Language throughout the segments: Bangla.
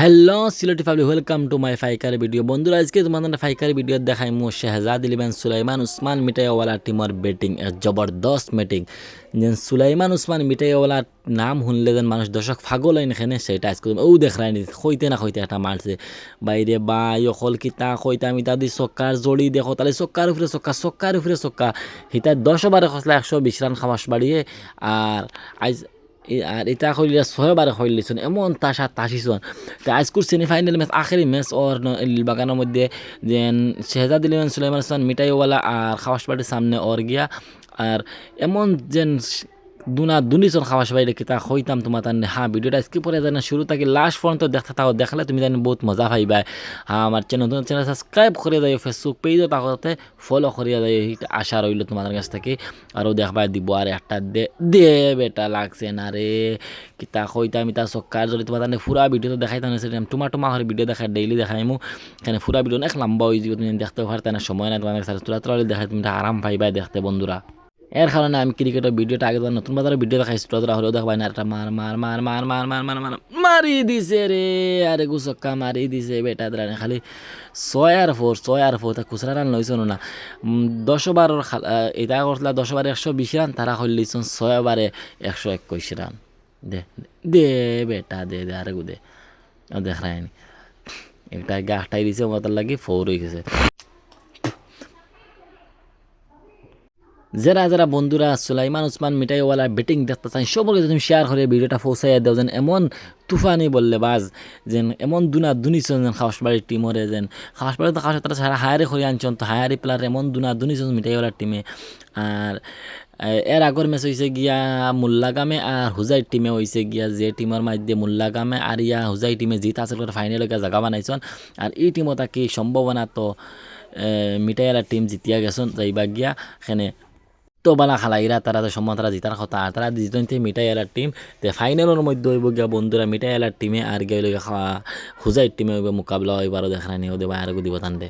হ্যালো সিলেটি ফাবলি ওয়েলকাম টু মাই ফাইকার ভিডিও বন্ধুরা, আজকে তোমাদের ফাইকার ভিডিও দেখাই মো শেহজাদ ইলিবান সুলাইমান উসমান মিটাইওয়ালা টিমর ব্যাটিং জবরদস্ত ব্যাটিং যেন সুলাইমান উসমান মিটাইওয়ালার নাম শুনলে যেন মানুষ দর্শক ফাগল হয় এখানে সেটা আজকে ও দেখাই নি। হইতে না হইতে একটা মারছে বাইরে বা অকল কিতা কইতা মিতা দি চক্কার জড়ি দেখো, তাহলে চক্কার উপরে চক্কা চক্কার উপরে চক্কা হিতা দশ বারে খসলা একশো বিশ রান খামাস বাড়িয়ে, আর আজ আর এটা হইল ছয়বারে কইলিছন এমন তাসা তাসিছন তো আজকুর সেমিফাইনাল ম্যাচ আখেরি ম্যাচ ওর বাগানের মধ্যে যেন শেহজাদ ইলেভেন সুলাইমান হাসান মিটাইওয়ালা আর খাওয়াস বাড়ির সামনে ওর গিয়া, আর এমন যেন দুনা দুনিজন খাওয়াস বাইরে কিতা হইতাম তোমার তার হ্যাঁ ভিডিওটা স্কিপ করে জানা, শুরু থাকি লাস্ট পর্যন্ত দেখতে থাকো, দেখলে তুমি জানি বহুত মজা পাইবা। হ্যাঁ আমার চ্যানেল নতুন চ্যানেল সাবস্ক্রাইব করে যাই ফেসবুক পেজও তাকতে ফলো করিয়া যাই আশা রইল তোমাদের কাছ থেকে। আরও দেখবা দিব আর একটা দে দে, বেটা, লাগছে না রে। কিতা কইতাম ইতা চক্কার যদি তোমার তাহলে ফুরা ভিডিও তো দেখাইতাম সেরকম তোমার তোমার হরে ভিডিও দেখাই ডেইলি দেখাইমু এখানে ফুরা ভিডিও অনেক লম্বা হয়ে যাবে, তুমি দেখতে পারতে না, সময় নাই তোমাদের কাছে তোরা তোরা দেখাই তুমি আরাম পাইবা দেখতে বন্ধুরা। এর কারণে আমি ক্রিকেটের ভিডিওটা আগে নতুন বাজারের ভিডিও দেখাইছি তোরা হলেও দেখবাই না, একটা মার মার মার মার মার মার মার মার, মারি দিছে রে, আরে গুসক্কা মারি দিছে বেটা দ্রানে খালি ছয় আর ফোর ছয় আর ফোর তা খুচরা রান লইছ না দশ খাল- এটা করছিল দশ বারে একশো বিশ রান তারা হইলিছন ছয় বারে একশো একুশ রান দে দে বেটা, দে দে আরে গু দে দেখ রায়নি একটা গাছটাই দিছে মাতার লাগি ফোর হয়ে গেছে। যারা যারা বন্ধুরা সুলাইমান উসমান মিঠাইওয়ালা ব্যাটিং দেখতে চান সবকে তুমি শেয়ার করে ভিডিওটা পৌঁছাই দাও যেন এমন তুফানি বললে বাজ, যেন এমন দুনা দুনিছন যেন খাওয়াসবাড়ির টিমরে যেন খাওয়াসবাড়ি তো খাওয়াস তারা সারা হায়ারে করে আনছন তো, হায়ারি প্লেয়ার এমন দুনা দুনিছন মিঠাইওয়ালার টিমে আর এর আগর ম্যাচ হয়েছে গিয়া মুল্লাগামে আর হুজাই টিমে হয়েছে গিয়া, যে টিমের মধ্যে মুল্লাগামে আর ইয়া হুজাই টিমে জিত আসল করে ফাইনালে জায়গা বানাইছন। আর এই টিমও তাকে সম্ভাবনা তো মিঠাইওয়ালা টিম জিতিয়া গেছন, যাইবা গিয়া সেনে তো বালা খালাইরা, তারা তো সম্মান, তারা জিতার কথা। আর তারা জিতনতে মিঠাই এলার টিম তে ফাইনালের মধ্যে হইব গিয়া বন্ধুরা মিঠাই এলার টিমে আর গিয়ে হইল খাওয়া। হুজাই টিমে হইব মোকাবিলা হইবারও দেখা নি ওদের বাইরে দিব তান দে।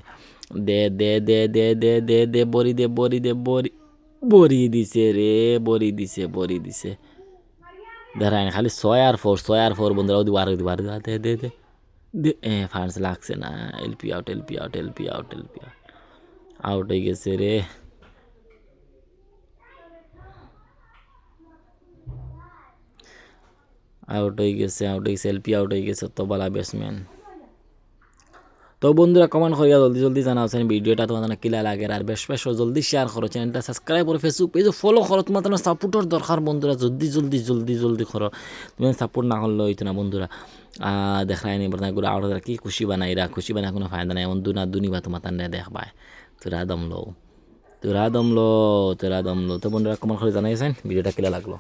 দে দে দে দে দে দে দে দে বরি দে বরি বরি দিছে রে বরি দিছে বরি দিছে। দেখায় না খালি ছয় আর ফোর ছয় আর ফোর বন্ধুরাও দিব, আরও দিব আরও দিব। দে দে দে দে, এ ফান্স লাগছে না। LP out LP out LP out LP out out হয়ে গেছে রে। আউট হয়ে গেছে আউট হয়ে গেছে এলপি আউট হয়ে গেছে, তো বলা ব্যাটসম্যান তো বন্ধুরা কমেন্ট করিয়া জলদি জলদি জানাওছেন ভিডিওটা তোমাদের কিলা লাগে আর বেশ বেশ জলদি শেয়ার করো চ্যানেলটা সাবস্ক্রাইব করো ফেসবুক পেজে ফলো করো তোমার তোমার সাপোর্টের দরকার বন্ধুরা, জলদি জলদি জলদি জলদি করো। তুমি সাপোর্ট না করলে হইতো না বন্ধুরা। দেখাই নি বর্তমানে গুলো আউট কি খুশি বানাই রা, খুশি বানাই কোনো ফায়দা নাই এমন দুনা দুনি বা তোমার তান্ডে দেখবাই। তোরা দম লো তোরা দম লো তোরা দম লো তো বন্ধুরা কমেন্ট করে জানাইছেন ভিডিওটা কিলা লাগল।